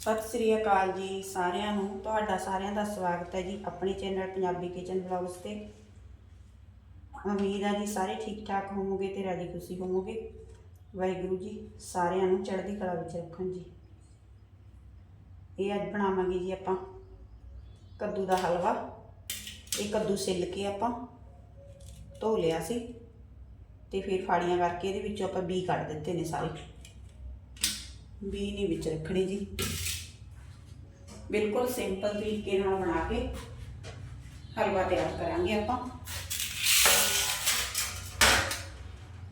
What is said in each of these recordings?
ਸਤਿ ਸ੍ਰੀ ਅਕਾਲ ਜੀ ਸਾਰਿਆਂ ਨੂੰ। ਤੁਹਾਡਾ ਸਾਰਿਆਂ ਦਾ ਸਵਾਗਤ ਹੈ ਜੀ ਆਪਣੇ ਚੈਨਲ ਪੰਜਾਬੀ ਕਿਚਨ ਵਲੌਗਸ ਤੇ। ਉਮੀਦ ਹੈ ਜੀ ਸਾਰੇ ਠੀਕ ਠਾਕ ਹੋਵੋਗੇ ਤੇ ਰਾਜੀ ਖੁਸ਼ੀ ਹੋਵੋਗੇ। ਵਾਹਿਗੁਰੂ ਜੀ ਸਾਰਿਆਂ ਨੂੰ ਚੜ੍ਹਦੀ ਕਲਾ ਵਿੱਚ ਰੱਖਣ ਜੀ। ਇਹ ਅੱਜ ਬਣਾਵਾਂਗੇ ਜੀ ਆਪਾਂ ਕੱਦੂ ਦਾ ਹਲਵਾ। ਇਹ ਕੱਦੂ ਸਿੱਲ ਕੇ ਆਪਾਂ ਧੋ ਲਿਆ ਸੀ ਤੇ ਫਿਰ ਫਾੜੀਆਂ ਕਰਕੇ ਇਹਦੇ ਵਿੱਚੋਂ ਆਪਾਂ ਬੀ ਕੱਢ ਦਿੱਤੇ ਨੇ ਸਾਰੇ। ਬੀ ਨਹੀਂ ਵਿੱਚ ਰੱਖਣੇ ਜੀ। ਬਿਲਕੁਲ ਸਿੰਪਲ ਤਰੀਕੇ ਨਾਲ ਬਣਾ ਕੇ ਹਲਵਾ ਤਿਆਰ ਕਰਾਂਗੇ ਆਪਾਂ।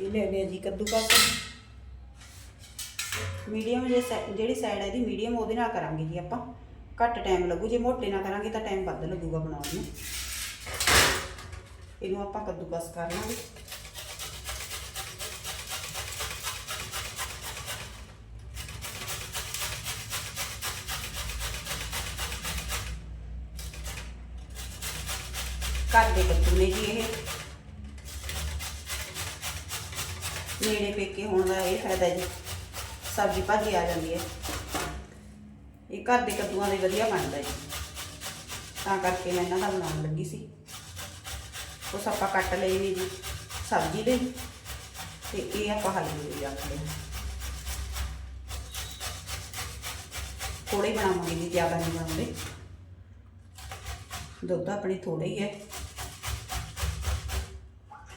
ਇਹ ਲੈ ਲਿਆ ਜੀ ਕੱਦੂ ਕਸ ਮੀਡੀਅਮ ਜਿਹੜੀ ਸਾਈਡ ਹੈ ਇਹਦੀ ਮੀਡੀਅਮ ਉਹਦੇ ਨਾਲ ਕਰਾਂਗੇ ਜੀ ਆਪਾਂ। ਘੱਟ ਟਾਈਮ ਲੱਗੂ, ਜੇ ਮੋਟੇ ਨਾਲ ਕਰਾਂਗੇ ਤਾਂ ਟਾਈਮ ਵੱਧ ਲੱਗੂਗਾ ਬਣਾਉਣ ਨੂੰ। ਇਹਨੂੰ ਆਪਾਂ ਕੱਦੂਕਸ ਕਰ ਲਾਂਗੇ। ਘਰ ਦੇ ਕੱਦੂ ਨੇ ਜੀ ਇਹ। ਨੇੜੇ ਪੇਕੇ ਹੋਣ ਦਾ ਇਹ ਫਾਇਦਾ ਜੀ। ਸਬਜ਼ੀ ਭਾਜੀ ਆ ਜਾਂਦੀ ਹੈ। ਇਹ ਘਰ ਦੇ ਕੱਦੂਆਂ ਦੇ ਵਧੀਆ ਬਣਦਾ ਜੀ। ਤਾਂ ਕਰਕੇ ਮੈਂ ਇਹਨਾਂ ਦਾ ਬਣਾਉਣ ਲੱਗੀ ਸੀ। ਉਸ ਆਪਾਂ ਕੱਟ ਲਏ ਨੇ ਜੀ, ਸਬਜ਼ੀ ਦੇ। ਤੇ ਇਹ ਆਪਾਂ ਹਲਵੇ ਲਈ ਰੱਖ ਲਏ ਥੋੜੇ ਬਣਾਵਾਂਗੇ ਜੀ, ਜ਼ਿਆਦਾ ਨਹੀਂ ਬਣਾਉਂਦੇ। ਦੁੱਧ ਆਪਣੇ ਥੋੜਾ ਹੀ ਹੈ।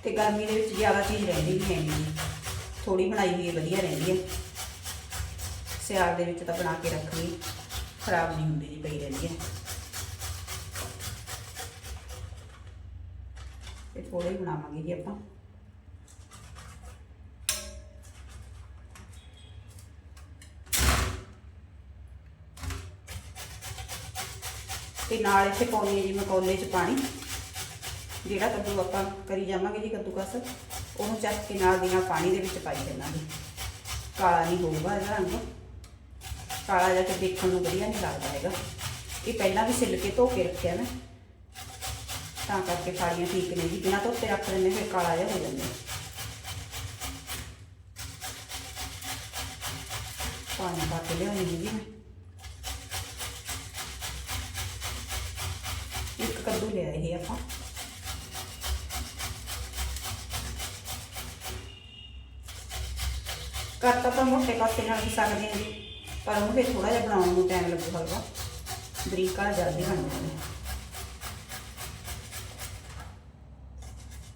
ਤੇ ਗਰਮੀ ਦੇ ਵਿੱਚ ਜ਼ਿਆਦਾ ਚੀਜ਼ ਰਹਿੰਦੀ ਨਹੀਂ ਹੈਗੀ ਜੀ। ਥੋੜੀ ਬਣਾਈ ਹੋਈ ਵਧੀਆ ਰਹਿੰਦੀ ਹੈ। ਸਿਆਲ ਦੇ ਵਿੱਚ ਤਾਂ ਬਣਾ ਕੇ ਰੱਖ ਲਈ ਖਰਾਬ ਨਹੀਂ ਹੁੰਦੀ ਜੀ, ਪਈ ਰਹਿੰਦੀ ਹੈ। ਤੇ ਥੋੜੇ ਹੀ ਬਣਾਵਾਂਗੇ ਜੀ ਆਪਾਂ। ਤੇ ਨਾਲ ਇੱਥੇ ਪਾਉਣੀ ਹੈ ਜੀ ਮੈਂ ਕੌਲੇ 'ਚ ਪਾਣੀ। ਜਿਹੜਾ ਕੱਦੂ ਆਪਾਂ ਕਰੀ ਜਾਵਾਂਗੇ ਜੀ ਕੱਦੂ ਕਸ ਉਹਨੂੰ ਚੱਕ ਕੇ ਨਾਲ ਦੀ ਨਾਲ ਪਾਣੀ ਦੇ ਵਿੱਚ ਪਾਈ ਦੇਵਾਂਗੇ ਕਾਲਾ ਨਹੀਂ ਹੋਊਗਾ ਇਹਦਾ ਰੰਗ। ਕਾਲਾ ਜਿਹਾ ਤੇ ਦੇਖਣ ਨੂੰ ਵਧੀਆ ਨਹੀਂ ਲੱਗਦਾ ਹੈਗਾ। ਇਹ ਪਹਿਲਾਂ ਵੀ ਸਿੱਲ ਕੇ ਧੋ ਕੇ ਰੱਖਿਆ ਮੈਂ ਤਾਂ ਕਰਕੇ ਫਾੜੀਆਂ ਠੀਕ ਨੇ ਜੀ। ਬਿਨਾਂ ਧੋਤੇ ਰੱਖ ਦਿੰਦੇ ਫਿਰ ਕਾਲਾ ਜਿਹਾ ਹੋ ਜਾਂਦਾ। ਪਾਣੀ ਪਾ ਕੇ ਲਿਆਉਣੀ ਜੀ ਮੈਂ। ਇੱਕ ਕੱਦੂ ਲਿਆ ਇਹ ਆਪਾਂ। ਕਰ ਤਾਂ ਆਪਾਂ ਮੋਟੇ ਪਾਸੇ ਨਾਲ ਵੀ ਸਕਦੇ ਹਾਂ ਜੀ ਪਰ ਉਹਨੂੰ ਫਿਰ ਥੋੜਾ ਜਿਹਾ ਬਣਾਉਣ ਨੂੰ ਟਾਈਮ ਲੱਗੂ ਹਲਵਾ ਬਰੀਕ ਵਾਲਾ ਜਲਦੀ ਬਣ ਜਾਂਦਾ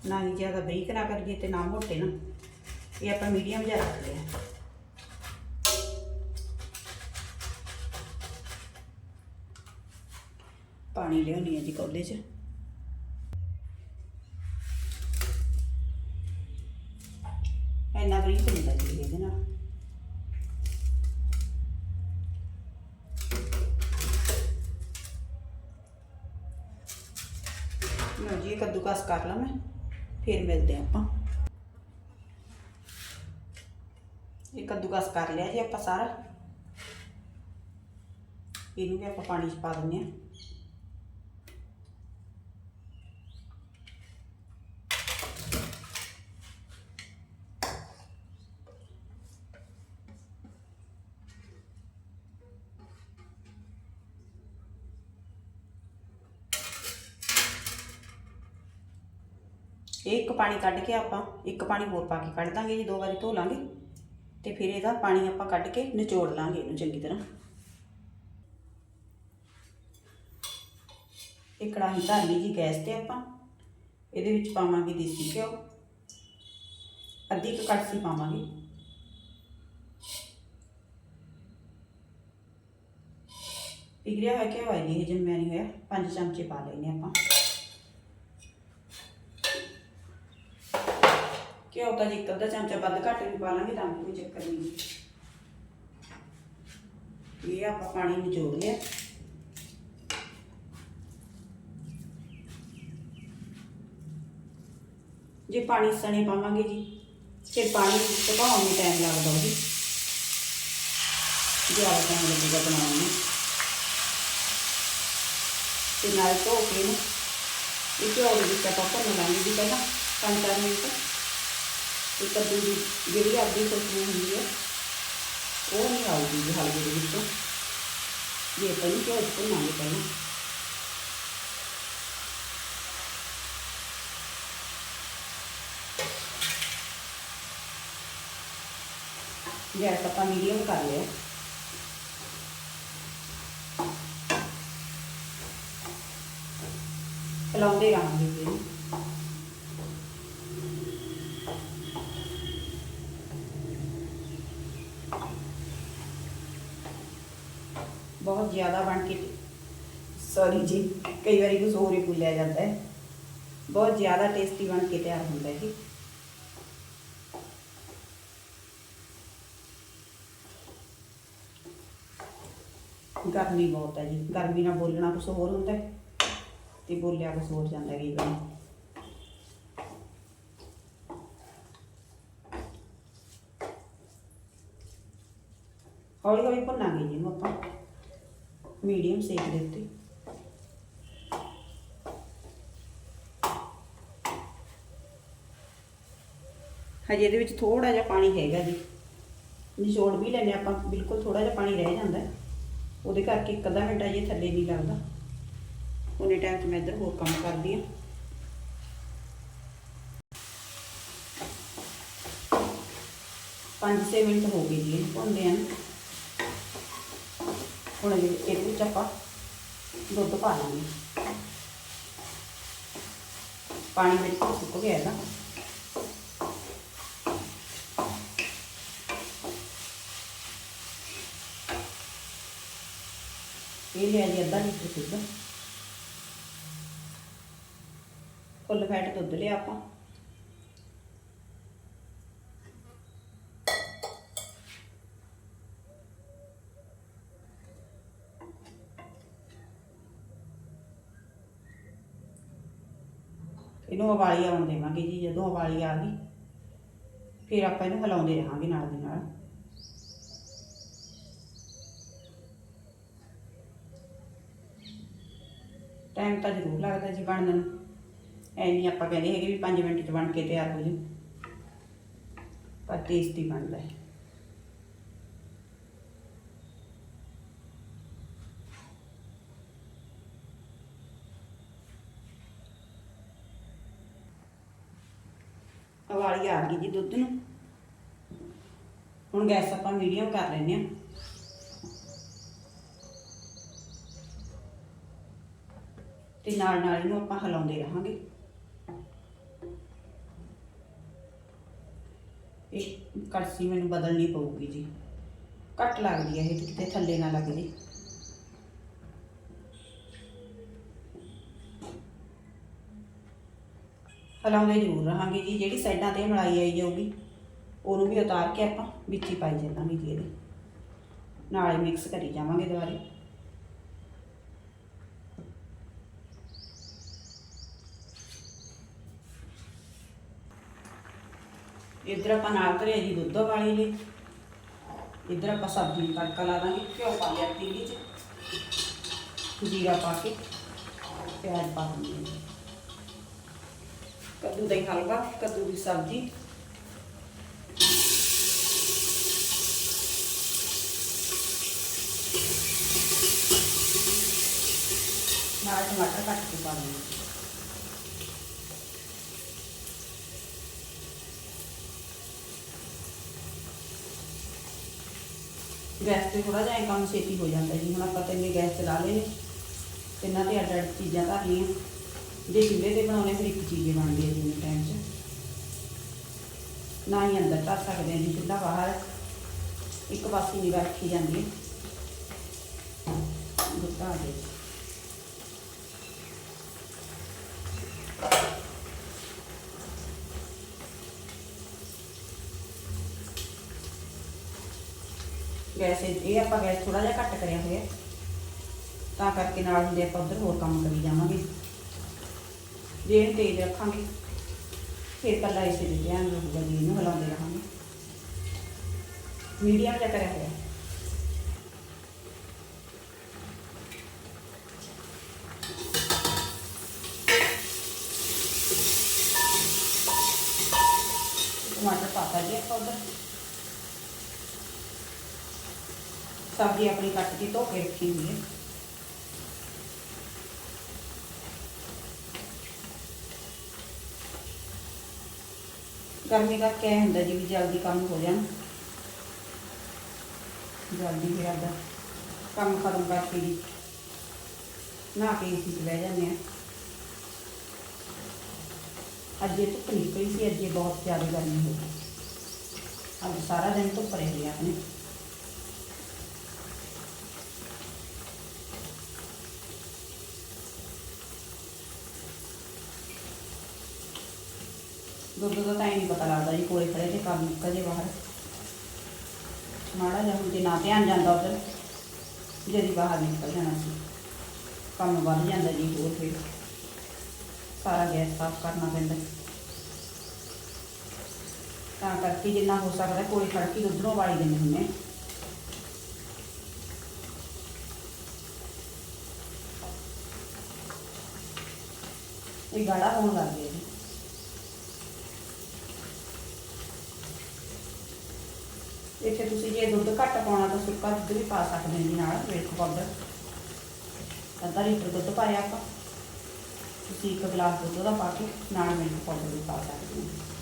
ਨਾ ਹੀ ਜ਼ਿਆਦਾ ਬਰੀਕ ਨਾ ਕਰੀਏ ਤੇ ਨਾ ਮੋਟੇ ਨਾ। ਇਹ ਆਪਾਂ ਮੀਡੀਅਮ ਜਿਹਾ ਰੱਖ ਲਿਆ। ਪਾਣੀ ਲਿਆਉਣੀ ਹੈ ਜੀ ਕੌਲੇ 'ਚ। ਕੱਦੂਕਸ ਕਰ ਲਿਆ ਜੀ ਆਪਾਂ ਸਾਰਾ। ਇਹਨੂੰ ਵੀ ਆਪਾਂ ਪਾਣੀ 'ਚ ਪਾ ਦਿੰਦੇ ਹਾਂ। ਇਹ ਇੱਕ ਪਾਣੀ ਕੱਢ ਕੇ ਆਪਾਂ, ਇੱਕ ਪਾਣੀ ਹੋਰ ਪਾ ਕੇ ਕੱਢ ਦਾਂਗੇ ਜੀ, ਦੋ ਵਾਰੀ ਧੋ ਲਾਂਗੇ। ਤੇ ਫਿਰ ਇਹਦਾ ਪਾਣੀ ਆਪਾਂ ਕੱਢ ਕੇ ਨਿਚੋੜ ਲਾਂਗੇ ਇਹਨੂੰ ਚੰਗੀ ਤਰ੍ਹਾਂ। ਇਹ ਕੜਾਹੀ ਧਰ ਲਈ ਜੀ ਗੈਸ ਤੇ ਆਪਾਂ। ਇਹਦੇ ਵਿੱਚ ਪਾਵਾਂਗੇ ਦੇਸੀ ਘਿਓ। ਅੱਧੀ ਕੁ ਕੜਛੀ ਪਾਵਾਂਗੇ। ਪਿਗਰਿਆ ਹੋਇਆ ਘਿਓ ਹੈ ਜੀ ਇਹ ਜੰਮਿਆ ਨਹੀਂ ਹੋਇਆ। ਪੰਜ ਚਮਚੇ ਪਾ ਲੈਣੇ ਆਪਾਂ। ਘਿਓ ਤਾਂ ਜੀ ਇੱਕ ਅੱਧਾ ਚਮਚਾ ਵੱਧ ਘੱਟ ਵੀ ਪਾ ਲਾਂਗੇ ਤਾਂ ਵੀ ਕੋਈ ਚੱਕਰ ਨਹੀਂ ਇਹ ਆਪਾਂ ਪਾਣੀ ਨਿਚੋੜ ਲਿਆ। ਜੇ ਪਾਣੀ ਸਣੇ ਪਾਵਾਂਗੇ ਜੀ ਫਿਰ ਪਾਣੀ ਸੁਕਾਉਣ ਨੂੰ ਟਾਈਮ ਲੱਗਦਾ ਉਹਦੀ। ਜ਼ਿਆਦਾ ਟਾਈਮ ਲੱਗੇਗਾ ਬਣਾਉਣ ਨੂੰ। ਤੇ ਨਾਲ ਧੋ ਕੇ ਨਾ, ਇਹ ਘਿਓ ਦੇ ਵਿੱਚ ਆਪਾਂ ਭੁੰਨ ਲਾਂਗੇ ਜੀ ਪਹਿਲਾਂ, ਪੰਜ ਚਾਰ ਮਿੰਟ। ਤੇ ਕੱਦੂ ਦੀ ਜਿਹੜੀ ਆਪਦੀ ਖੁਸ਼ਬੂ ਹੁੰਦੀ ਹੈ ਉਹ ਨਹੀਂ ਆਊਗੀ ਜੀ ਹਲਵੇ ਦੇ ਵਿੱਚੋਂ ਜੇ ਪਹਿਲਾਂ ਘਿਓ ਚ ਭੁੰਨਾਂਗੇ ਪਹਿਲਾਂ ਗੈਸ ਆਪਾਂ ਮੀਡੀਅਮ ਕਰ ਲਿਆ ਚਲਾਉਂਦੇ ਰਹਾਂਗੇ ਜੀ ਇਹਨੂੰ। ਬਹੁਤ ਜ਼ਿਆਦਾ ਬਣ ਕੇ ਸੌਰੀ ਜੀ ਕਈ ਵਾਰੀ ਕੁਝ ਹੋਰ ਹੀ ਭੁੱਲਿਆ ਜਾਂਦਾ ਹੈ ਬਹੁਤ ਜ਼ਿਆਦਾ ਟੇਸਟੀ ਬਣ ਕੇ ਤਿਆਰ ਹੁੰਦਾ ਹੈ ਜੀ ਗਰਮੀ ਬਹੁਤ ਹੈ ਜੀ ਗਰਮੀ ਨਾਲ ਬੋਲਣਾ ਕੁਝ ਹੋਰ ਹੁੰਦਾ ਹੈ ਤੇ ਬੋਲਿਆ ਕੁਝ ਹੋਰ ਜਾਂਦਾ ਹੈ ਕਈ ਵਾਰੀ ਹੌਲੀ ਹੌਲੀ ਭੁੰਨਾਂਗੇ ਜੀ ਇਹਨੂੰ ਆਪਾਂ ਮੀਡੀਅਮ ਸੇਕ ਦੇ ਉੱਤੇ ਹਜੇ ਇਹਦੇ ਵਿੱਚ ਥੋੜਾ ਜਿਹਾ ਪਾਣੀ ਹੈਗਾ ਜੀ। ਨਿਚੋੜ ਵੀ ਲੈਣੇ ਆਪਾਂ, ਬਿਲਕੁਲ ਥੋੜਾ ਜਿਹਾ ਪਾਣੀ ਰਹਿ ਜਾਂਦਾ ਉਹਦੇ ਕਰਕੇ ਇੱਕ ਅੱਧਾ ਮਿੰਟ ਜੇ ਥੱਲੇ ਨਹੀਂ ਲੱਗਦਾ। ਉਹਨੇ ਟਾਈਮ 'ਚ ਮੈਂ ਇੱਧਰ ਹੋਰ ਕੰਮ ਕਰਦੀ ਹਾਂ। ਪੰਜ ਛੇ ਮਿੰਟ ਹੋ ਗਏ ਜੀ ਇਹਨੂੰ ਭੁੰਨਦੇ ਆਂ ਹੁਣ ਇਹ ਇਹਦੇ ਵਿੱਚ ਆਪਾਂ ਦੁੱਧ ਪਾ ਲਾਂਗੇ। ਪਾਣੀ ਵਿੱਚ ਸੁੱਕ ਗਿਆ ਇਹਦਾ ਇਹ ਲਿਆ ਜੀ ਅੱਧਾ ਲੀਟਰ ਦੁੱਧ। ਫੁੱਲ ਫੈਟ ਦੁੱਧ ਲਿਆ ਆਪਾਂ। ਇਹਨੂੰ ਉਬਾਲੀ ਆਉਣ ਦੇਵਾਂਗੇ ਜੀ, ਜਦੋਂ ਉਬਾਲੀ ਆ ਗਈ, ਫਿਰ ਆਪਾਂ ਇਹਨੂੰ ਹਿਲਾਉਂਦੇ ਰਹਾਂਗੇ ਨਾਲ ਦੀ ਨਾਲ। ਟਾਈਮ ਤਾਂ ਜ਼ਰੂਰ ਲੱਗਦਾ ਜੀ ਬਣਨ ਨੂੰ। ਐ ਨਹੀਂ ਆਪਾਂ ਕਹਿੰਦੇ ਹੈਗੇ ਵੀ 5 ਮਿੰਟ ਚ ਬਣ ਕੇ ਤਿਆਰ ਹੋ ਜੂ। ਪਰ ਟੇਸਟੀ ਬਣਦਾ ਹੈ। ਉਬਾਲੀ ਆ ਗਈ ਜੀ ਦੁੱਧ ਨੂੰ। ਹੁਣ ਗੈਸ ਆਪਾਂ ਮੀਡੀਅਮ ਕਰ ਲੈਂਦੇ ਹਾਂ। ਤੇ ਨਾਲ ਨਾਲ ਇਹਨੂੰ ਆਪਾਂ ਹਿਲਾਉਂਦੇ ਰਹਾਂਗੇ। ਇਹ ਕੜਛੀ ਮੈਨੂੰ ਬਦਲਣੀ ਪਊਗੀ ਜੀ। ਘੱਟ ਲੱਗਦੀ ਹੈ ਇਹ ਤੇ ਕਿਤੇ ਥੱਲੇ ਨਾ ਲੱਗ ਜੇ। ਹਿਲਾਉਂਦੇ ਜ਼ਰੂਰ ਰਹਾਂਗੇ ਜੀ, ਜਿਹੜੀ ਸਾਈਡਾਂ ਤੇ ਮਲਾਈ ਆਈ ਜਾਊਗੀ, ਉਹਨੂੰ ਵੀ ਉਤਾਰ ਕੇ ਆਪਾਂ ਵਿੱਚ ਹੀ ਪਾਈ ਚੱਲਾਂਗੇ ਜੀ ਇਹਦੇ। ਨਾਲੇ ਮਿਕਸ ਕਰੀ ਜਾਵਾਂਗੇ ਦੁਬਾਰੇ। ਇੱਧਰ ਆਪਾਂ ਨਾਲ ਧਰਿਆ ਜੀ ਦੁੱਧ ਵਾਲੀ ਲਈ। ਇੱਧਰ ਆਪਾਂ ਸਬਜ਼ੀ ਨੂੰ ਤੜਕਾ ਲਾ ਦਾਂਗੇ, ਘਿਓ ਪਾ ਲਿਆ ਤੀਲੀ 'ਚ। ਜੀਰਾ ਪਾ ਕੇ, ਪਿਆਜ਼ ਪਾ ਦਿੰਦੇ ਹਾਂ। ਕੱਦੂ ਦਾ ਹੀ ਹਲਵਾ ਕੱਦੂ ਦੀ ਸਬਜ਼ੀ ਨਾਲ ਟਮਾਟਰ ਕੱਟ ਕੇ ਪਾ ਦਿੰਦੇ ਹਾਂ ਗੈਸ ਤੇ ਥੋੜਾ ਜਿਹਾ ਇਹ ਕੰਮ ਛੇਤੀ ਹੋ ਜਾਂਦਾ ਜੀ ਹੁਣ ਆਪਾਂ ਤਿੰਨੇ ਗੈਸ ਚਲਾ ਲਏ ਨੇ ਤਿੰਨਾਂ ਤੇ ਅੱਡ ਅੱਡ ਚੀਜ਼ਾਂ ਧਰ ਲਈਆਂ ਜੇ ਚੁੱਲ੍ਹੇ ਤੇ ਬਣਾਉਣੇ, ਫਿਰ ਇੱਕ ਚੀਜ਼ ਹੀ ਬਣਦੀ ਹੈ ਜੀ ਇੰਨੇ ਟਾਈਮ 'ਚ। ਨਾ ਹੀ ਅੰਦਰ ਧਰ ਸਕਦੇ ਹਾਂ ਜੀ ਚੁੱਲ੍ਹਾ ਬਾਹਰ। ਇੱਕ ਪਾਸੇ ਨਿਗਾਹ ਰੱਖੀ ਜਾਂਦੀ ਹੈ। ਗੁੱਟਾ ਆ ਗਿਆ। ਗੈਸ ਇਹ ਇਹ ਆਪਾਂ ਗੈਸ ਥੋੜਾ ਜਿਹਾ ਘੱਟ ਕਰਿਆ ਹੋਇਆ। ਤਾਂ ਕਰਕੇ ਨਾਲ ਹੁੰਦੇ ਆਪਾਂ ਉਧਰ ਹੋਰ ਕੰਮ ਕਰੀ ਜਾਵਾਂਗੇ। ਜੇ ਇਹਨੂੰ ਤੇਜ਼ ਰੱਖਾਂਗੇ। ਫਿਰ ਕੱਲਾ ਇਸੇ ਦੇ ਧਿਆਨ ਰਹੂਗਾ ਜੀ ਇਹਨੂੰ ਹਿਲਾਉਂਦੇ ਰਹਾਂਗੇ। ਮੀਡੀਅਮ ਜਿਹਾ ਕਰਿਆ ਹੋਇਆ। ਟਮਾਟਰ ਪਾਤਾ ਜੀ ਆਪਾਂ ਉਧਰ। ਸਬਜ਼ੀ ਆਪਣੀ ਕੱਟ ਕੇ ਧੋ ਕੇ ਰੱਖੀ ਹੋਈ ਹੈ। ਗਰਮੀ ਕਰਕੇ ਇਹ ਹੁੰਦਾ ਜੀ ਵੀ ਜਲਦੀ ਕੰਮ ਹੋ ਜਾਣ। ਜਲਦੀ ਫਿਰ ਆਪਦਾ ਕੰਮ ਖਤਮ ਕਰਕੇ ਜੀ ਨਹਾ ਕੇ ਏਸੀ 'ਚ ਬਹਿ ਜਾਂਦੇ ਆ ਅੱਜ ਇਹ ਧੁੱਪ ਨਿਕਲੀ ਸੀ, ਅੱਜ ਇਹ ਬਹੁਤ ਜ਼ਿਆਦਾ ਗਰਮੀ ਹੋ ਗਈ। ਅੱਜ ਸਾਰਾ ਦਿਨ ਧੁੱਪ ਰਹੀ ਆਪਣੇ। ਦੁੱਧ ਦਾ ਤਾਂ ਹੀ ਨਹੀਂ ਪਤਾ ਲੱਗਦਾ ਜੀ, ਕੋਲੇ ਖੜੇ ਤੇ ਕੰਮ ਨਿਕਲ ਜੇ ਬਾਹਰ। ਮਾੜਾ ਜਿਹਾ ਹੁਣ ਜੇ ਨਾ ਧਿਆਨ ਜਾਂਦਾ ਉਧਰ ਜਦੀ ਬਾਹਰ ਨਿਕਲ ਜਾਣਾ ਸੀ। ਕੰਮ ਵੱਧ ਜਾਂਦਾ ਜੀ ਹੋਰ ਫਿਰ। ਸਾਰਾ ਗੈਸ ਸਾਫ਼ ਕਰਨਾ ਪੈਂਦਾ। ਤਾਂ ਕਰਕੇ ਜਿੰਨਾ ਹੋ ਸਕਦਾ ਕੋਈ ਖੜ ਕੇ ਉਧਰੋਂ ਵਾਲੀ ਦਿੰਦੇ ਹੁੰਦੇ ਹਾਂ। ਇਹ ਗਾੜਾ ਹੋਣ ਲੱਗ ਗਿਆ ਜੀ ਇੱਥੇ ਤੁਸੀਂ ਜੇ ਦੁੱਧ ਘੱਟ ਪਾਉਣਾ ਤਾਂ ਸੁੱਕਾ ਦੁੱਧ ਵੀ ਪਾ ਸਕਦੇ ਹੋ ਜੀ ਨਾਲ ਮਿਲਕ ਪਾਊਡਰ ਅੱਧਾ ਲੀਟਰ ਦੁੱਧ ਪਾਇਆ ਆਪਾਂ। ਤੁਸੀਂ ਇੱਕ ਗਲਾਸ ਦੁੱਧ ਦਾ ਪਾ ਕੇ ਨਾਲ ਮਿਲਕ ਪਾਊਡਰ ਵੀ ਪਾ ਸਕਦੇ ਹੋ।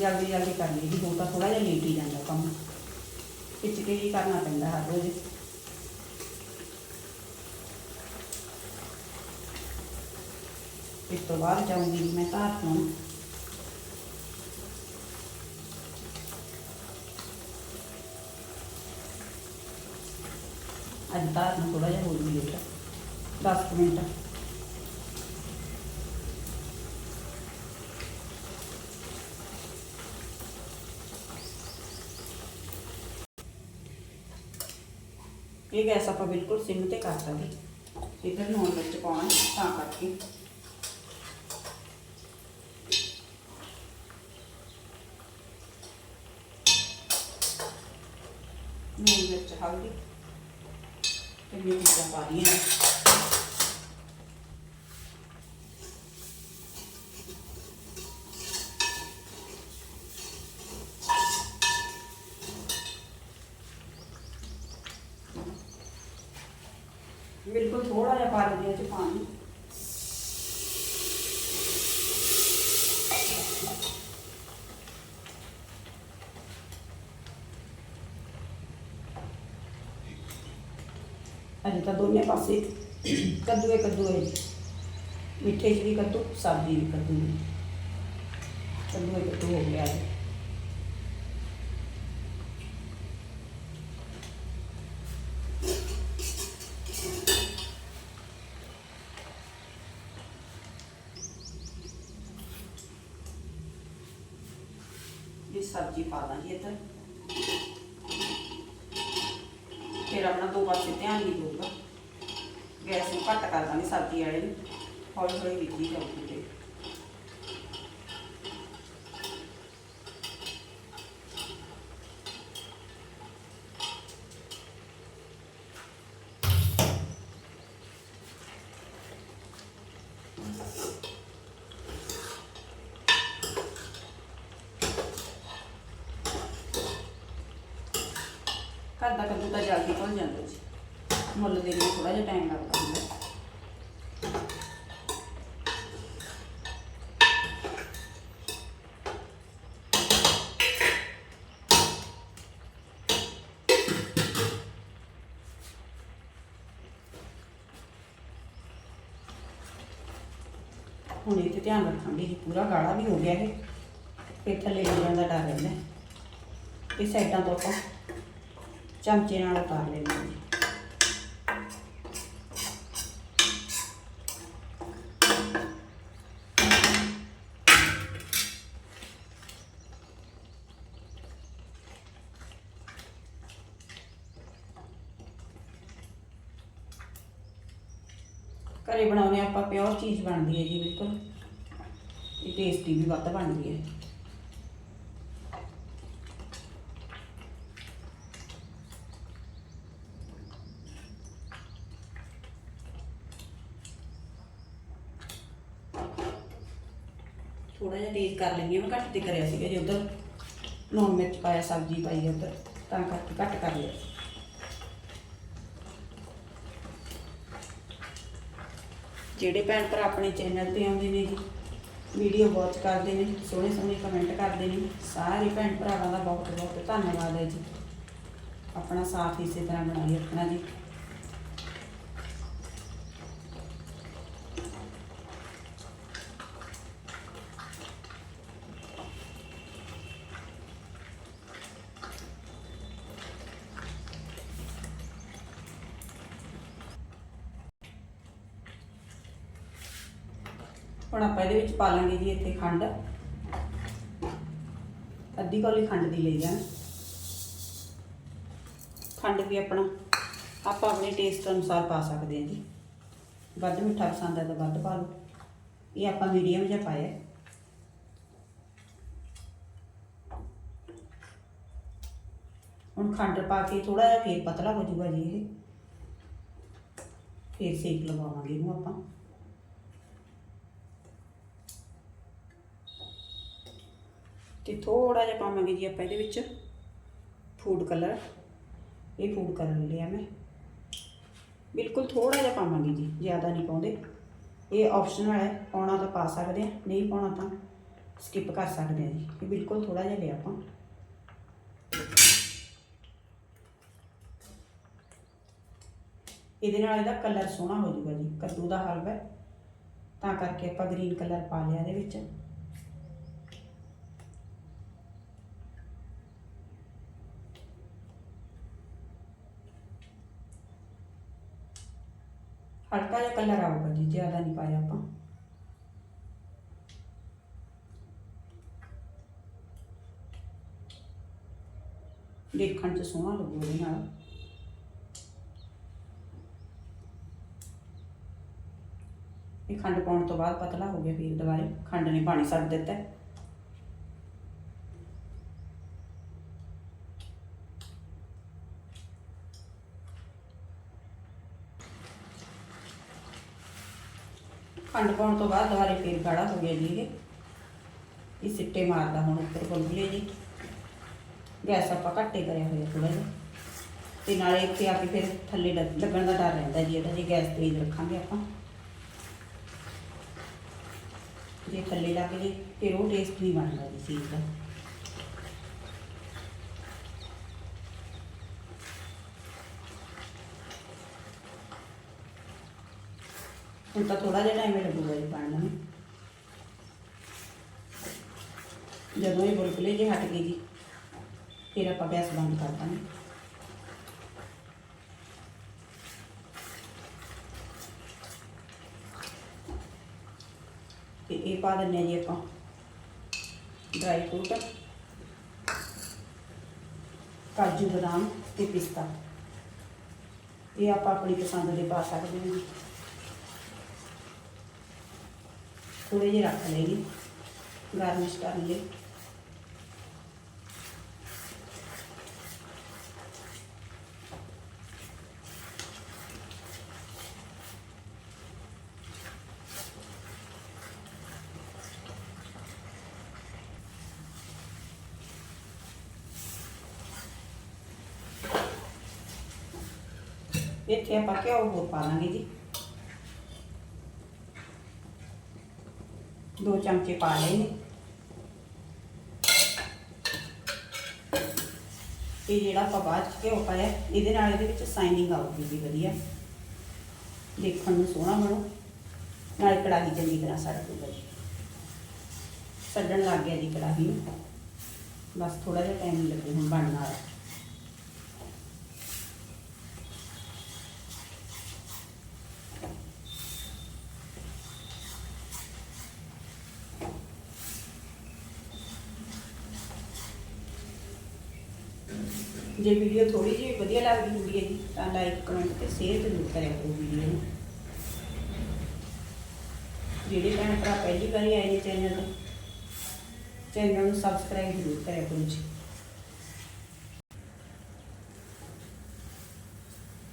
ਜਲਦੀ ਜਲਦੀ ਕਰ ਲਈ ਜੀ ਹੁਣ ਤਾਂ ਥੋੜਾ ਜਿਹਾ ਲੇਟ ਹੀ ਜਾਂਦਾ ਕੰਮ। ਖਿੱਚ ਕੇ ਹੀ ਕਰਨਾ ਪੈਂਦਾ ਹਰ ਰੋਜ਼। ਇਸ ਤੋਂ ਬਾਅਦ ਜਾਊਂਗੀ ਜੀ ਮੈਂ ਧਾਰ ਨੂੰ ਅੱਜ ਧਾਰ ਨੂੰ ਥੋੜਾ ਜਿਹਾ ਹੋਰ ਵੀ ਲੇਟ 10 ਮਿੰਟ। ਇਹ ਗੈਸ ਆਪਾਂ ਬਿਲਕੁਲ ਸਿਮ ਤੇ ਕਰਤਾ ਜੀ ਇਧਰ ਨੂਣ ਮਿਰਚ ਪਾਉਣਾ ਤਾਂ ਕਰਕੇ ਨੂਣ ਮਿਰਚ ਹਲਦੀ ਤੇ ਮਿਰਚਾਂ ਪਾ ਦੀਆਂ ਬਿਲਕੁਲ ਥੋੜਾ ਜਿਹਾ ਪਾ ਦਿੰਦੇ ਚ ਪਾਣੀ। ਅਜੇ ਤਾਂ ਦੋਨੇ ਪਾਸੇ ਕੱਦੂ ਹੀ ਕੱਦੂ ਹੈ ਮਿੱਠੇ 'ਚ ਵੀ ਕੱਦੂ, ਸਬਜ਼ੀ ਵੀ ਕੱਦੂ। ਜੀ। ਕੱਦੂ ਹੀ ਕੱਦੂ ਹੋ ਗਿਆ ਜੀ ਇਹ ਸਬਜ਼ੀ ਪਾ ਦਾਂਗੇ ਇੱਧਰ। ਫਿਰ ਆਪਣਾ ਦੋ ਪਾਸੇ ਧਿਆਨ ਨਹੀਂ ਦਊਗਾ। ਗੈਸ ਨੂੰ ਘੱਟ ਕਰ ਦਾਂਗੇ ਸਬਜ਼ੀ ਵਾਲੇ ਨੂੰ। ਹੌਲੀ ਹੌਲੀ ਵਿੱਚੀ ਜਾਊਗੀ ਤੇ ਘਰ ਦਾ ਕੱਦੂ ਤਾਂ ਜਲਦੀ ਭੁੱਲ ਜਾਂਦਾ ਜੀ। ਮੁੱਲ ਦੇ ਲਈ ਥੋੜਾ ਜਿਹਾ ਟਾਈਮ ਲੱਗਦਾ ਹੁੰਦਾ। ਹੁਣ ਇਹ ਤੇ ਧਿਆਨ ਰੱਖਾਂਗੇ ਜੀ ਪੂਰਾ ਗਾੜਾ ਵੀ ਹੋ ਗਿਆ ਇਹ ਫਿਰ ਥੱਲੇ ਲੱਗ ਜਾਂਦਾ ਡਰ ਰਹਿੰਦਾ ਇਹ ਸਾਈਡਾਂ ਤੋਂ ਆਪਾਂ ਚਮਚੇ ਨਾਲ ਉਤਾਰ ਲੈਂਦੇ ਹਾਂ ਜੀ ਘਰੇ ਬਣਾਉਨੇ ਆਪਾਂ ਪਿਓਰ ਚੀਜ਼ ਬਣਦੀ ਹੈ ਜੀ ਬਿਲਕੁਲ ਇਹ ਟੇਸਟੀ ਵੀ ਵੱਧ ਬਣਦੀ ਹੈ ਥੋੜਾ ਜਿਹਾ ਤੇਜ਼ ਕਰ ਲੈਂਦੀ ਹਾਂ ਮੈਂ ਘੱਟ ਤੇ ਕਰਿਆ ਸੀਗਾ ਜੀ ਉਧਰ ਲੂਣ ਮਿਰਚ ਪਾਇਆ, ਸਬਜ਼ੀ ਪਾਈ ਉਧਰ, ਤਾਂ ਕਰਕੇ ਘੱਟ ਕਰ ਲਿਆ। ਜਿਹੜੇ ਭੈਣ ਭਰਾ ਆਪਣੇ ਚੈਨਲ ਤੇ ਆਉਂਦੇ ਨੇ ਜੀ ਵੀਡੀਓ ਵਾਚ ਕਰਦੇ ਨੇ, ਸੋਹਣੇ ਸੋਹਣੇ ਕਮੈਂਟ ਕਰਦੇ ਨੇ, ਸਾਰੇ ਭੈਣ ਭਰਾਵਾਂ ਦਾ ਬਹੁਤ ਬਹੁਤ ਧੰਨਵਾਦ ਹੈ ਜੀ। ਆਪਣਾ ਸਾਥ ਇਸੇ ਤਰ੍ਹਾਂ ਬਣਾਈ ਰੱਖਣਾ ਜੀ ਹੁਣ ਆਪਾਂ ਇਹਦੇ ਵਿੱਚ ਪਾ ਲਾਂਗੇ ਜੀ ਇੱਥੇ ਖੰਡ। ਅੱਧੀ ਕੌਲੀ ਖੰਡ ਦੀ ਲਈ ਆ ਖੰਡ ਵੀ ਆਪਣਾ, ਆਪਾਂ ਆਪਣੇ ਟੇਸਟ ਅਨੁਸਾਰ ਪਾ ਸਕਦੇ ਹਾਂ ਜੀ। ਵੱਧ ਮਿੱਠਾ ਪਸੰਦ ਹੈ ਤਾਂ ਵੱਧ ਪਾ ਲਓ। ਇਹ ਆਪਾਂ ਮੀਡੀਅਮ ਜਿਹਾ ਪਾਇਆ ਹੁਣ ਖੰਡ ਪਾ ਕੇ ਥੋੜਾ ਜਿਹਾ ਫੇਰ ਪਤਲਾ ਹੋ ਜਾਊਗਾ ਜੀ ਇਹ। ਫੇਰ ਸੇਕ ਲਵਾਵਾਂਗੇ ਇਹਨੂੰ ਆਪਾਂ। ਤੇ ਥੋੜਾ ਜਿਹਾ ਪਾਵਾਂਗੇ ਜੀ ਆਪਾਂ ਇਹਦੇ ਵਿੱਚ ਫੂਡ ਕਲਰ ਇਹ ਫੂਡ ਕਲਰ ਲਿਆ ਮੈਂ। ਬਿਲਕੁਲ ਥੋੜਾ ਜਿਹਾ ਪਾਵਾਂਗੇ ਜੀ, ਜ਼ਿਆਦਾ ਨਹੀਂ ਪਾਉਂਦੇ। ਇਹ ਆਪਸ਼ਨਲ ਹੈ, ਪਾਉਣਾ ਤਾਂ ਪਾ ਸਕਦੇ ਆ, ਨਹੀਂ ਪਾਉਣਾ ਤਾਂ ਸਕਿਪ ਕਰ ਸਕਦੇ ਆ ਜੀ। ਇਹ ਬਿਲਕੁਲ ਥੋੜਾ ਜਿਹਾ ਲਿਆ ਆਪਾਂ। ਇਹਦੇ ਨਾਲ ਇਹਦਾ ਕਲਰ ਸੋਹਣਾ ਹੋ ਜਾਊਗਾ ਜੀ, ਕੱਦੂ ਦਾ ਹਲਵਾ। ਤਾਂ ਕਰਕੇ ਆਪਾਂ ਗ੍ਰੀਨ ਕਲਰ ਪਾ ਲਿਆ ਇਹਦੇ ਵਿੱਚ ਹਲਕਾ ਜਿਹਾ ਕਲਰ ਆਊਗਾ ਜੀ, ਜ਼ਿਆਦਾ ਨਹੀਂ ਪਾਇਆ ਆਪਾਂ। ਦੇਖਣ 'ਚ ਸੋਹਣਾ ਲੱਗੂ ਉਹਦੇ ਨਾਲ। ਇਹ ਖੰਡ ਪਾਉਣ ਤੋਂ ਬਾਅਦ ਪਤਲਾ ਹੋ ਗਿਆ ਫਿਰ ਦੁਬਾਰੇ। ਖੰਡ ਨੇ ਪਾਣੀ ਛੱਡ ਦਿੱਤਾ। ਖੰਡ ਪਾਉਣ ਤੋਂ ਬਾਅਦ ਦੁਬਾਰੇ ਫੇਰ ਗਾੜਾ ਹੋ ਗਿਆ ਜੀ ਇਹ। ਇਹ ਸਿੱਟੇ ਮਾਰਦਾ ਹੁਣ ਉੱਪਰ ਗੁਲਗੁਲੇ ਜੀ। ਗੈਸ ਆਪਾਂ ਘੱਟੇ ਕਰਿਆ ਹੋਇਆ ਥੋੜਾ ਜਿਹਾ। ਤੇ ਨਾਲੇ ਇੱਥੇ ਆ ਕੇ ਫਿਰ ਥੱਲੇ ਲੱਗ- ਲੱਗਣ ਦਾ ਡਰ ਰਹਿੰਦਾ ਜੀ, ਇਹਦਾ ਜੇ ਗੈਸ ਤੇਜ਼ ਰੱਖਾਂਗੇ ਆਪਾਂ। ਜੇ ਥੱਲੇ ਲੱਗ ਜੇ, ਫਿਰ ਉਹ ਟੇਸਟ ਨਹੀਂ ਬਣਦਾ ਜੀ ਚੀਜ਼ ਦਾ ਹੁਣ ਤਾਂ ਥੋੜਾ ਜਿਹਾ ਟਾਈਮ ਲੱਗੂਗਾ ਜੀ ਬਣਨ ਨੂੰ। ਜਦੋਂ ਇਹ ਬੁਲਬੁਲੇ ਜੇ ਹਟ ਗਏ ਜੀ, ਫਿਰ ਆਪਾਂ ਗੈਸ ਬੰਦ ਕਰ ਦਾਂਗੇ। ਤੇ ਇਹ ਪਾ ਦਿੰਨੇ ਆ ਜੀ ਆਪਾਂ ਡਰਾਈ ਫਰੂਟ ਕਾਜੂ ਬਦਾਮ ਤੇ ਪਿਸਤਾ। ਇਹ ਆਪਾਂ ਆਪਣੀ ਪਸੰਦ ਦੇ ਪਾ ਸਕਦੇ ਹਾਂ ਜੀ ਥੋੜੇ ਜਿਹੇ ਰੱਖ ਲਏ ਜੀ ਗਾਰਨਿਸ਼ ਕਰਨ ਲਈ ਇੱਥੇ ਆਪਾਂ ਘਿਓ ਹੋਰ ਪਾ ਲਾਂਗੇ ਜੀ ਦੋ ਚਮਚੇ ਪਾ ਲਏ ਨੇ। ਇਹ ਜਿਹੜਾ ਆਪਾਂ ਬਾਅਦ ਚ ਘਿਓ ਪਾਇਆ, ਇਹਦੇ ਨਾਲ ਇਹਦੇ ਵਿੱਚ ਸਾਈਨਿੰਗ ਆਊਗੀ ਜੀ ਵਧੀਆ। ਦੇਖਣ ਨੂੰ ਸੋਹਣਾ ਬਣੋ। ਨਾਲੇ ਕੜਾਹੀ ਚੰਗੀ ਤਰ੍ਹਾਂ ਸੜ ਦੂਗਾ ਜੀ ਸੜਨ ਲੱਗ ਗਿਆ ਜੀ ਕੜਾਹੀ ਬਸ ਥੋੜਾ ਜਿਹਾ ਟਾਈਮ ਲੱਗੇ ਹੁਣ ਬਣਨ ਵਾਲਾ। ਜੇ ਵੀਡੀਓ ਥੋੜੀ ਜਿਹੀ ਵਧੀਆ ਲੱਗਦੀ ਹੁੰਦੀ ਹੈ ਜੀ ਤਾਂ ਲਾਈਕ ਕਮੈਂਟ ਤੇ ਸ਼ੇਅਰ ਜ਼ਰੂਰ ਕਰਿਆ ਕਰੋ ਵੀਡੀਓ ਨੂੰ। ਜਿਹੜੇ ਭੈਣ ਭਰਾ ਪਹਿਲੀ ਵਾਰੀ ਆਏ ਨੇ ਚੈਨਲ ਤੇ ਚੈਨਲ ਨੂੰ ਸਬਸਕ੍ਰਾਈਬ ਜ਼ਰੂਰ ਕਰਿਆ ਕਰੋ ਜੀ।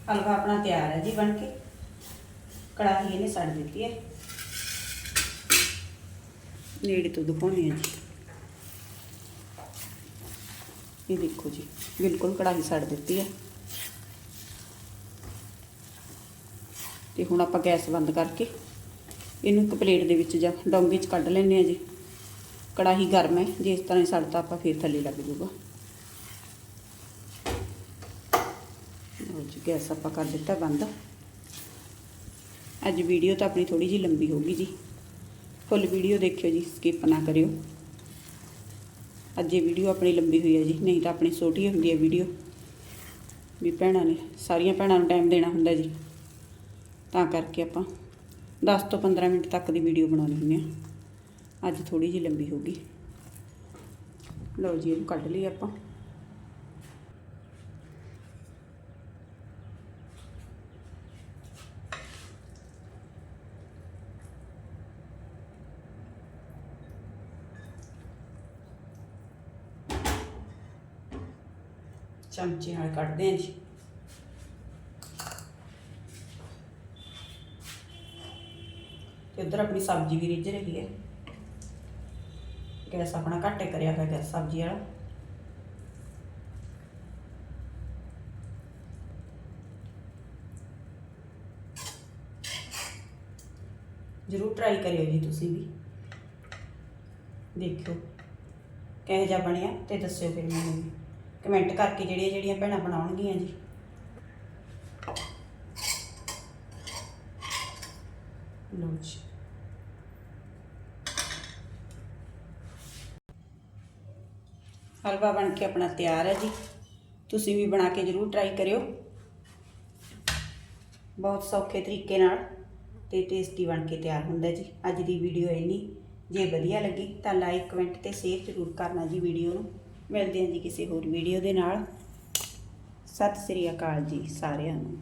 ਹਲਵਾ ਆਪਣਾ ਤਿਆਰ ਹੈ ਜੀ ਬਣ ਕੇ। ਕੜਾਹੀ ਇਹਨੇ ਸੜ ਦਿੱਤੀ ਹੈ। ਨੇੜੇ ਤੋਂ ਦਿਖਾਉਣੀ ਹੈ ਜੀ। ਇਹ ਦੇਖੋ ਜੀ, ਬਿਲਕੁਲ ਕੜਾਹੀ ਸੜ ਦਿੱਤੀ ਹੈ ਤੇ ਹੁਣ ਆਪਾਂ ਗੈਸ ਬੰਦ ਕਰਕੇ ਇਹਨੂੰ ਇੱਕ ਪਲੇਟ ਦੇ ਵਿੱਚ ਜਾਂ ਡੋਂਗੀ 'ਚ ਕੱਢ ਲੈਂਦੇ ਆ ਜੀ। ਕੜਾਹੀ ਗਰਮ ਹੈ, ਜੇ ਇਸ ਤਰ੍ਹਾਂ ਹੀ ਸੜਦਾ ਆਪਾਂ ਫੇਰ ਥੱਲੇ ਲੱਗ ਜੂਗਾ। ਲਓ ਜੀ, ਗੈਸ ਆਪਾਂ ਕਰ ਦਿੱਤਾ ਬੰਦ। ਅੱਜ ਵੀਡੀਓ ਤਾਂ ਆਪਣੀ ਥੋੜੀ ਜਿਹੀ ਲੰਬੀ ਹੋਗੀ ਜੀ। ਫੁੱਲ ਵੀਡੀਓ ਦੇਖਿਓ ਜੀ ਸਕਿਪ ਨਾ ਕਰਿਓ। ਅੱਜ ਇਹ ਵੀਡੀਓ ਆਪਣੀ ਲੰਬੀ ਹੋਈ ਹੈ ਜੀ, ਨਹੀਂ ਤਾਂ ਆਪਣੀ ਛੋਟੀ ਹੁੰਦੀ ਹੈ ਵੀਡੀਓ। ਵੀ ਭੈਣਾਂ ਨੇ, ਸਾਰੀਆਂ ਭੈਣਾਂ ਨੂੰ ਟਾਈਮ ਦੇਣਾ ਹੁੰਦਾ ਜੀ। ਤਾਂ ਕਰਕੇ ਆਪਾਂ 10 ਤੋਂ 15 ਮਿੰਟ ਤੱਕ ਦੀ ਵੀਡੀਓ ਬਣਾਉਣੀ ਹੁੰਦੀ ਆ। ਅੱਜ ਥੋੜੀ ਜਿਹੀ ਲੰਬੀ ਹੋ ਗਈ। ਲਓ ਜੀ, ਇਹਨੂੰ ਕੱਢ ਲਈ ਆਪਾਂ। ਚਮਚੇ ਨਾਲ ਕੱਢਦੇ ਹਾਂ ਜੀ। ਤੇ ਉਧਰ ਆਪਣੀ ਸਬਜ਼ੀ ਵੀ ਰਿੱਝ ਰਹੀ ਹੈ। ਗੈਸ ਆਪਣਾ ਘੱਟੇ ਕਰਿਆ ਹੋਇਆ ਗੈਸ ਸਬਜ਼ੀ ਵਾਲਾ। ਜ਼ਰੂਰ ਟਰਾਈ ਕਰਿਓ ਜੀ ਤੁਸੀਂ ਵੀ। ਦੇਖਿਓ, ਕਿਹੋ ਜਿਹਾ ਬਣਿਆ ਤੇ ਦੱਸਿਓ ਫਿਰ ਮੈਨੂੰ ਵੀ। ਕਮੈਂਟ ਕਰਕੇ ਜਿਹੜੀਆਂ ਜਿਹੜੀਆਂ ਭੈਣਾਂ ਬਣਾਉਣਗੀਆਂ ਜੀ। ਲਓ ਜੀ। ਹਲਵਾ ਬਣ ਕੇ ਆਪਣਾ ਤਿਆਰ ਹੈ ਜੀ। ਤੁਸੀਂ ਵੀ ਬਣਾ ਕੇ ਜ਼ਰੂਰ ਟਰਾਈ ਕਰਿਓ। ਬਹੁਤ ਸੌਖੇ ਤਰੀਕੇ ਨਾਲ ਤੇ ਟੇਸਟੀ ਬਣ ਕੇ ਤਿਆਰ ਹੁੰਦਾ ਜੀ। ਅੱਜ ਦੀ ਵੀਡੀਓ ਇੰਨੀ। ਜੇ ਵਧੀਆ ਲੱਗੀ ਤਾਂ ਲਾਈਕ ਕਮੈਂਟ ਤੇ ਸ਼ੇਅਰ ਜ਼ਰੂਰ ਕਰਨਾ ਜੀ ਵੀਡੀਓ ਨੂੰ। ਮਿਲਦੇ ਹਾਂ ਜੀ ਕਿਸੇ ਹੋਰ ਵੀਡੀਓ ਦੇ ਨਾਲ। ਸਤਿ ਸ੍ਰੀ ਅਕਾਲ ਜੀ ਸਾਰਿਆਂ ਨੂੰ।